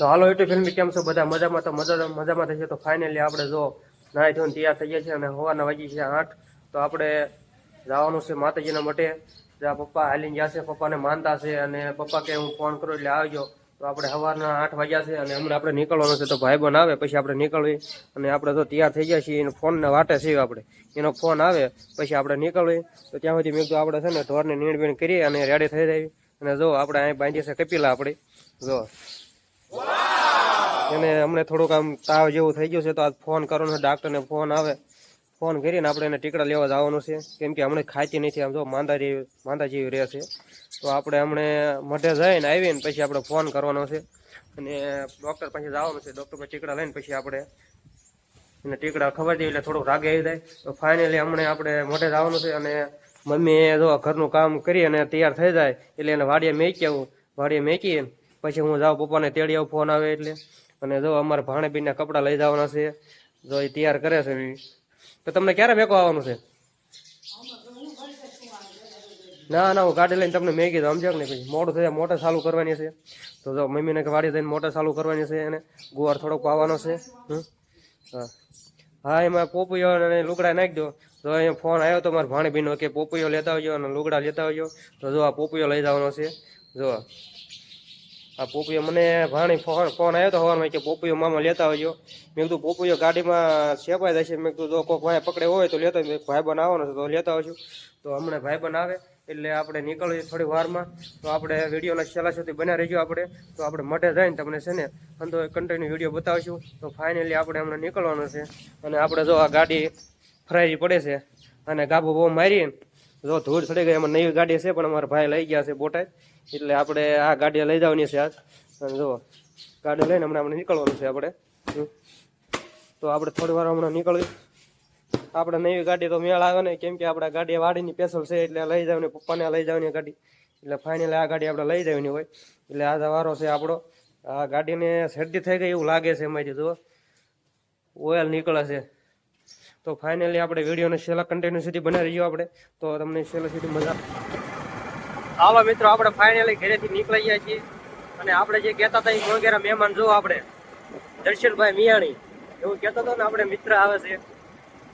તો હાલો YouTube film કેમ છો? બધા મજામાં? તો મજા મજામાં થશે તો ફાઇનલી આપણે જો નાહી ધોઈને તૈયાર થઈ ગયા છે અને હવાના વાગી છે આઠ. તો આપણે જવાનું છે માતાજીના મઠે. જ્યાં પપ્પા હાલીને ગયા છે, પપ્પાને માનતા છે અને પપ્પા કે હું ફોન કરું એટલે આવજો. તો આપણે સવારના આઠ વાગ્યા છે અને હમણાં આપણે નીકળવાનું છે તો ભાઈ બન આવે, પછી આપણે નીકળવી. અને આપણે તો તૈયાર થઈ ગયા છીએ, એનો ફોનને વાટે છીએ આપણે. એનો ફોન આવે, પછી આપણે નીકળવી. તો ત્યાં સુધી મેં કીધું આપણે છે ને ઢોરને નીણ બીણ કરીએ અને રેડી થઈ રહી અને જો આપણે અહીં બાંધીએ છે કપિલા આપણે. જો. એને હમણાં થોડુંક આમ તાવ જેવું થઈ ગયું છે, તો આજ ફોન કરવાનો ડાક્ટરને ફોન આવે. ફોન કરીને આપણે એને ટીકડા લેવા જવાનું છે. કેમ કે હમણાં ખાતી નથી, આમ જો માંદા જેવી માંદા જેવી રહે છે. તો આપણે હમણે મઢે જઈને આવીને પછી આપણે ફોન કરવાનો છે. અને ડૉક્ટર પાસે જવાનું છે ડૉક્ટર પાસે ટીકડા લઈને પછી આપણે એને ટીકડા ખબર દે એટલે થોડુંક રાગે આવી જાય. તો ફાઇનલી હમણે આપણે મોઢે જવાનું છે અને મમ્મી જો ઘરનું કામ કરી અને તૈયાર થઈ જાય, એટલે એને વાડીએ મેકી આવું. વાડીએ મેકી પછી હું જાઉં પપ્પાને તેડી આવું, ફોન આવે એટલે. અને જો અમારે ભાણેબીનના કપડાં લઈ જવાના છે, જો એ તૈયાર કરે છે તો તમને ક્યારે મેકો આવવાનું છે? ના ના, હું ગાડી લઈને તમને મેં કીધું સમજ્યો ને પછી. મોડું થયા, મોટર ચાલુ કરવાની છે. તો જો મમ્મીને વાડી જઈને મોટર ચાલુ કરવાની છે એને ગુવાર થોડોક પાવાનો છે. હા. હા, એમાં પોપૈયો અને લુગડા નાખી દો. તો અહીંયા ફોન આવ્યો તો મારા ભાણીબીનો કે પોપૈયો લેતા આવજો અને લુગડા લેતા આવજો. તો જો આ પોપૈયો લઈ જવાનો છે. જો આ પોપીઓ મને ભાણી ફોન ફોન આવ્યો હતો હવામાં કે પોપીઓ મામા લેતા આવજો. મેં કીધું, પોપીઓ ગાડીમાં છેપાઈ જશે. મેં કીધું, જો કોઈ ભાઈ પકડે હોય તો લેતો. ભાઈ બન આવવાનો તો લેતા આવજો. તો હમણાં ભાઈ બન આવે, એટલે આપણે નીકળીએ થોડી વારમાં. તો આપણે વિડીયોના છેલ્લા સુધી બન્યા રહેજો આપણે. તો આપણે મઢે જઈને તમને છે ને અંદો કન્ટિન્યુ વીડિયો બતાવીશું. તો ફાઇનલી આપણે હમણાં નીકળવાનું છે. અને આપણે જો આ ગાડી ફરાઈ પડે છે અને ગાભો બહુ મારી જો, ધૂળ ચડી ગઈ, એમાં નવી ગાડી છે, પણ અમારા ભાઈ લઈ ગયા છે બોટાદ. એટલે આપણે આ ગાડી લઈ જવાની છે આજ. અને જો, ગાડી લઈને હમણાં આપણે નીકળવાનું છે આપણે. તો આપણે થોડી વાર હમણાં નીકળવી. આપણે નવી ગાડી તો મેળ આવે ને, કેમ કે આપણે ગાડી વાડીની પેસલ છે, એટલે લઈ જવાની, પપ્પાને લઈ જવાની ગાડી. એટલે ફાઇનલ આ ગાડી આપણે લઈ જવાની હોય. એટલે આ વારો છે આપણો. આ ગાડીને શરદી થઈ ગઈ એવું લાગે છે એમાંથી જો ઓઇલ નીકળે છે. તો ફાઇનલી આપણે વિડીયોને છેલ્લા કન્ટેન્યુ સુધી બનાવી રહ્યો આપણે. તો તમને છેલ્લા સુધી મજા આવા મિત્રો, આપણે ફાઇનલી ઘરેથી નીકળી ગયા છીએ. અને આપણે જે કહેતા હતા એ વગેરે મહેમાન જો આપણે. દર્શનભાઈ મિયાણી, એવું કહેતો હતો ને આપણે મિત્ર આવે છે.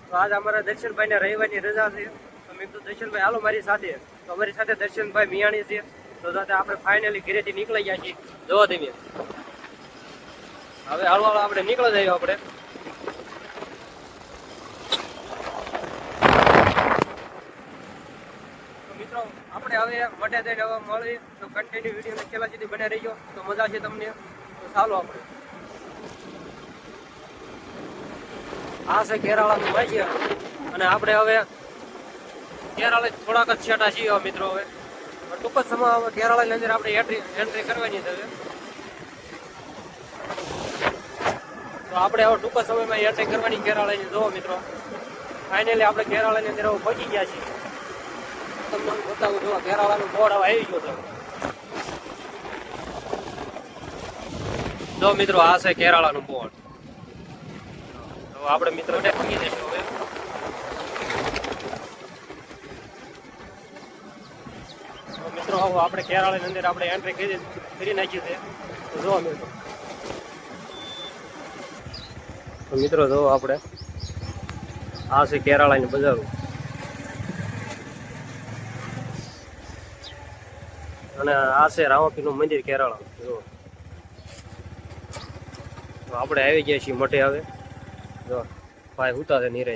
તો આજ અમારા દર્શનભાઈને રવિવારની રજા છે. તો મેં દર્શનભાઈ, હાલો મારી સાથે. તો અમારી સાથે દર્શનભાઈ મિયાણી છે. તો સાથે આપણે ફાઇનલી ઘરેથી નીકળી ગયા છીએ. જોવા દઈએ. હવે હાલો, આપણે નીકળી જઈએ આપણે તો મિત્રો આપણે હવે મઢે થઈને હવે મળી, તો કન્ટિન્યુ વીડિયો છેલ્લા સુધી બને રહીજો. તો મજા છે તમને. તો ચાલો આપણે. આ છે કેરાળાનું વાજ્ય અને આપણે હવે કેરાળે થોડાક જ છેટા છીએ મિત્રો હવે. ટૂંક જ સમય હવે કેરાળાની અંદર આપણે એન્ટ્રી એન્ટ્રી કરવાની છે તો આપણે હવે ટૂંક સમયમાં એન્ટ્રી કરવાની કેરાળાની જોવો મિત્રો. ફાઇનલી આપણે કેરાળાની અંદર પહોંચી ગયા છીએ. તમને જો મિત્રો, આ છે કેરાળાનું બોર્ડ તો આપણે મિત્રો હવે. તો મિત્રો, હવે આપણે કેરાળાની અંદર આપણે એન્ટ્રી કરી કરી નાખી છે. તો જો મિત્રો. મિત્રો, જો આપણે આ છે કેરાળાની બજાર. અને આ છે રામાપીરનું મંદિર કેરાળા. જો. આપણે આવી ગયા છીએ મઠે હવે. જો. ભાઈ ઉતા છે નીરે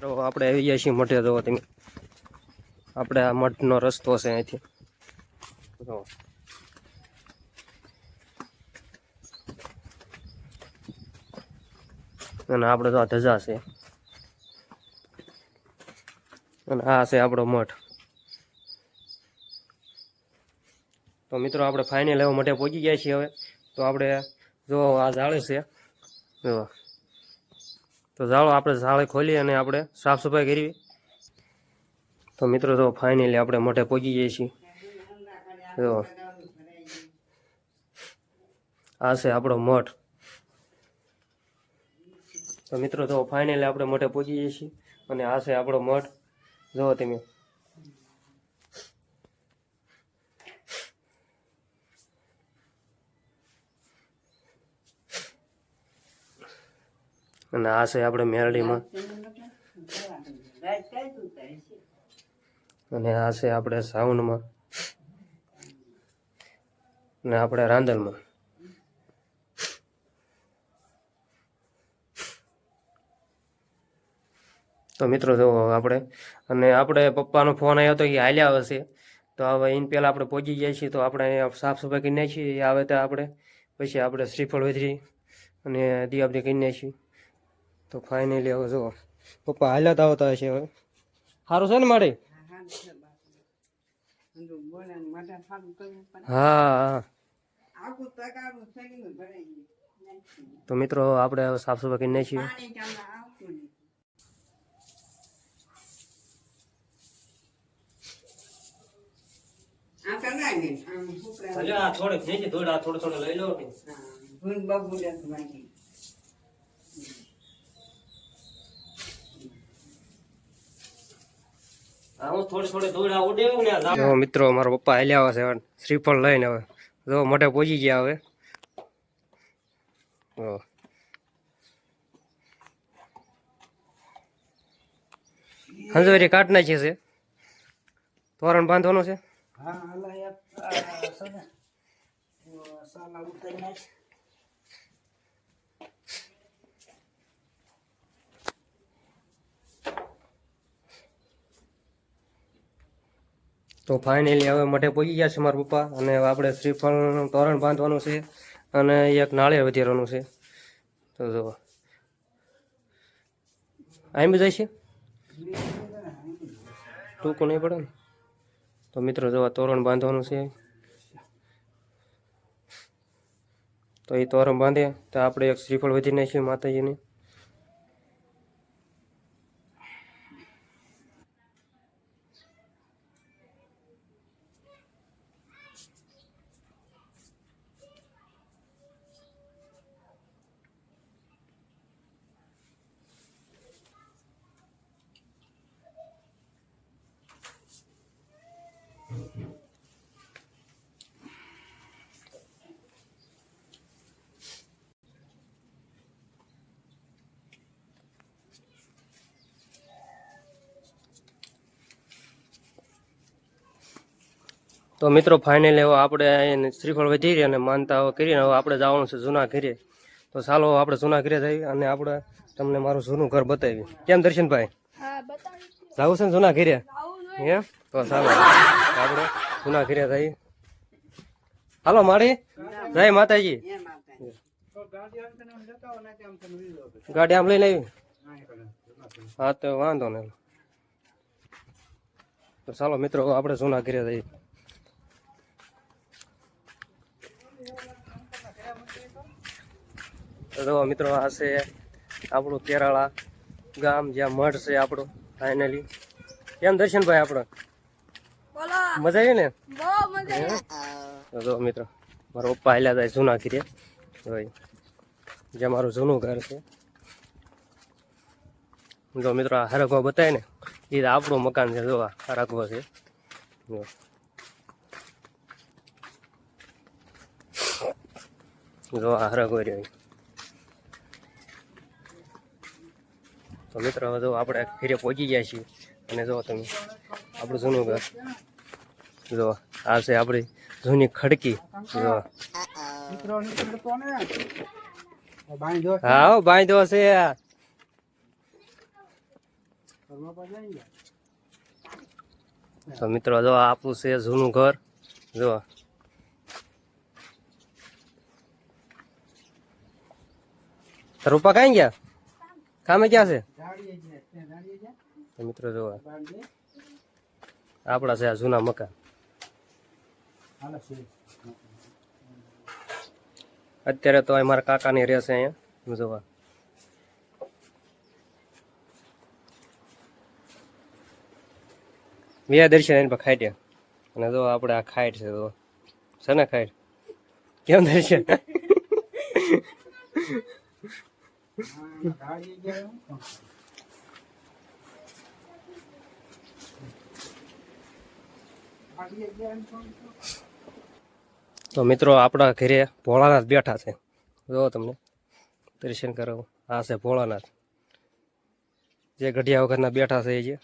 તો આપણે આવી ગયા છીએ મઠે જો તમે. આપણે આ મઠનો રસ્તો છે અહીંથી. જો. અને આપણે તો આ ધજા છે. અને આ છે આપણો મઠ તો મિત્રો આપણે ફાઇનલ લેવા માટે પહોંચી ગયા છીએ હવે. તો આપણે જો આ ઝાડે છે, જો. તો ઝાડો આપણે જાળે ખોલી અને આપણે સાફ સફાઈ કરી તો મિત્રો જો ફાઇનલી આપણે મોઢે પહોંચી જઈએ છીએ. જો. આ છે આપણો મઠ. તો મિત્રો જો ફાઇનલી આપણે મોઢે પહોંચી જઈએ છીએ. અને આ છે આપણો મઠ. જુઓ તમે અને આ છે આપણે મેરડીમાં. અને આ છે આપણે સાઉન્ડમાં અને આપણે રાંદલમાં તો મિત્રો જો આપણે. અને આપણે પપ્પાનો ફોન આવ્યો હતો એ હાલ્યા હશે તો હવે એને પહેલાં આપણે પહોંચી જાય છીએ તો આપણે સાફ સફાઈ કરી નાખીએ. આવે તો આપણે. પછી આપણે શ્રીફળ વધરી અને દિયાબદી કરી નાખીએ. તો ફાઇનલી હવે જો પપ્પા હાલ્યા તો આવતા હશે હવે. સારું છે ને મારે? હા હા. તો મિત્રો આપણે હવે સાફ સફાઈ કરી નાખીએ થોડે થોડા થોડો થોડો લઈ લો. જો. મિત્રો મારા પપ્પા હાલ્યા આવે છે શ્રીફળ લઈને હવે. જો મોઢે પહોંચી ગયા હવે. હંસવારી કાઢ નાખી છે તોરણ બાંધવાનું છે? તો ફાઇનલી હવે મઠે પહોંચી ગયા છે મારા પપ્પા અને આપણે શ્રીફળનું તોરણ બાંધવાનું છે અને એક નાળિયેર વધેરવાનું છે. તો જો આમ જાય છે? ટૂંકું નહીં પડે ને? તો મિત્રો જો તોરણ બાંધવાનું છે. તો એ તોરણ બાંધે તો આપણે એક શ્રીફળ વધી નાખીએ માતાજીને. તો મિત્રો ફાઇનલ એવો આપણે શ્રીફળ વધી રહ્યા અને માનતા કરીને હવે આપણે જવાનું છે જૂના ઘરે. તો ચાલો આપણે જૂના ઘરે જઈએ અને આપણે તમને મારું જૂનું ઘર બતાવી કેમ દર્શનભાઈ? જવું છે ને જૂના ઘરે? હે? તો ચાલો, આપણે જૂના ઘરે થઈ હાલો માડી જય માતાજી. ગાડી આમ લઈને આવી. હા, તો વાંધો તો ચાલો, મિત્રો, આપણે જૂના ઘરે જઈએ. તો મિત્રો, આ છે આપણું કેરાળા ગામ, જ્યાં મઠ છે આપણું ફાઇનલી કેમ દર્શનભાઈ, આપણો? મજા આવી ને? જો મિત્રો મારા પપ્પા હાલ્યા જાય જૂના ઘીરે. હોય જે મારું જૂનું ઘર છે. જો મિત્રો આ હરગવો બતાવે ને એ આપણું મકાન છે જો આ હરગવો છે. જો. જો આ હરગવો રહ્યો તો મિત્રો જો આપણે ઘીરે પહોંચી ગયા છીએ. અને જો તમે આપણું જૂનું ઘર. જો આ છે આપણી જૂની ખડકી. જો. હા હો, બાંધો છે તો મિત્રો જો આ આપણું છે જૂનું ઘર. જો. રૂપા કઈ ગયા? કામે ક્યાં છે? તો મિત્રો જો આપણા છે આ જૂના મકાન. અત્યારે તો અહીં મારા કાકાની રહેશે અહીંયા જોવા બે દર્શન એની પર ખાઈટ્યા અને જો આપણે આ ખાઈટ છે જો છે ને ખાઈટ કેમ દર્શન તો મિત્રો આપણા ઘરે ભોળાનાથ બેઠા છે. જો તમને. દર્શન કરાવું. આ છે ભોળાનાથ. જે ગઢિયા વખતના બેઠા છે એ જે.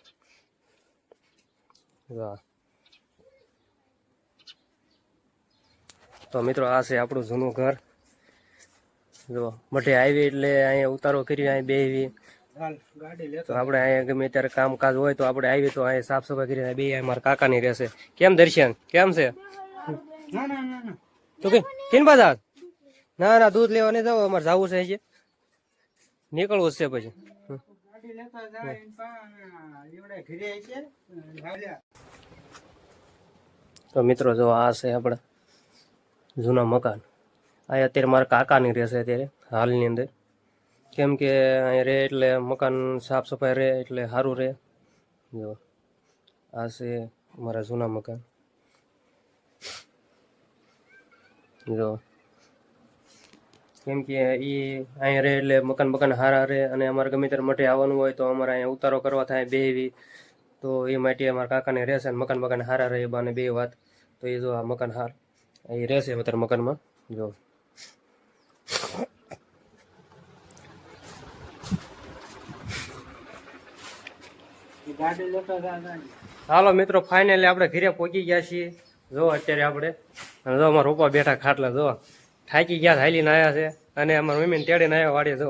તો મિત્રો આ છે આપણું જૂનું ઘર. જો, મઢે આવી એટલે અહીંયા ઉતારો કરી અહીં બેવી તો આપણે અહીંયા ગમે ત્યારે કામકાજ હોય તો આપણે આવી તો અહીંયા સાફ સફાઈ કરીને બે મારા કાકાની રહેશે. કેમ દર્શન? કેમ છે? ના ના ના ના. તો કે કેમ બધા ના ના દૂધ લેવા નહીં જાવ અમારે જવું છે હજી. નીકળવું છે પછી. ને તો મિત્રો જો આ છે આપણા જૂના મકાન. આ અત્યારે મારા કાકાની રહેશે અત્યારે હાલની અંદર. કેમ કે અહીં રહે એટલે મકાન સાફ સફાઈ રહે એટલે સારું રહે. જો આ છે મારા જૂના મકાન. જો. કેમ કે એ અહીં રહે એટલે મકાન મકાન સારા રહે અને અમારે ગમે ત્યારે મઠે આવવાનું હોય તો અમારે અહીંયા ઉતારો કરવા થાય બેવી તો એ માટે અમારા કાકાને રહેશે અને મકાન મકાન હારા રહે બાને બે વાત. તો એ જો આ મકાન હાર એ રહેશે અત્યારે મકાનમાં. જો. હાલો મિત્રો ફાઇનલી આપણે ઘરે પહોંચી ગયા છીએ. જો અત્યારે આપણે અને જો અમારા રોપા બેઠા ખાટલા, જો થાકી ગયા હાલીને આવ્યા છે. અને અમારા મમ્મીને તેડીને આવ્યા વાડીએ જો.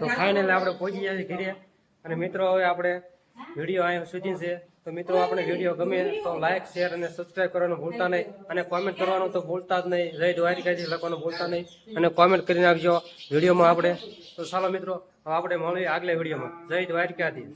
તો ફાઇનલ આપણે પહોંચી ગયા ઘરે. અને મિત્રો, હવે આપણે વીડિયો અહીંયા સુધી છે. તો મિત્રો, આપણે વીડિયો ગમે તો લાઈક શેર અને સબસ્ક્રાઈબ કરવાનું ભૂલતા નહીં. અને કોમેન્ટ કરવાનું તો ભૂલતા જ નહીં. જય દ્વારિકાજી, લખવાનું ભૂલતા નહીં. અને કોમેન્ટ કરી નાખજો વિડીયોમાં આપણે. તો ચાલો મિત્રો આપણે મળીએ આગલા વિડીયોમાં. જય દ્વારિકાથી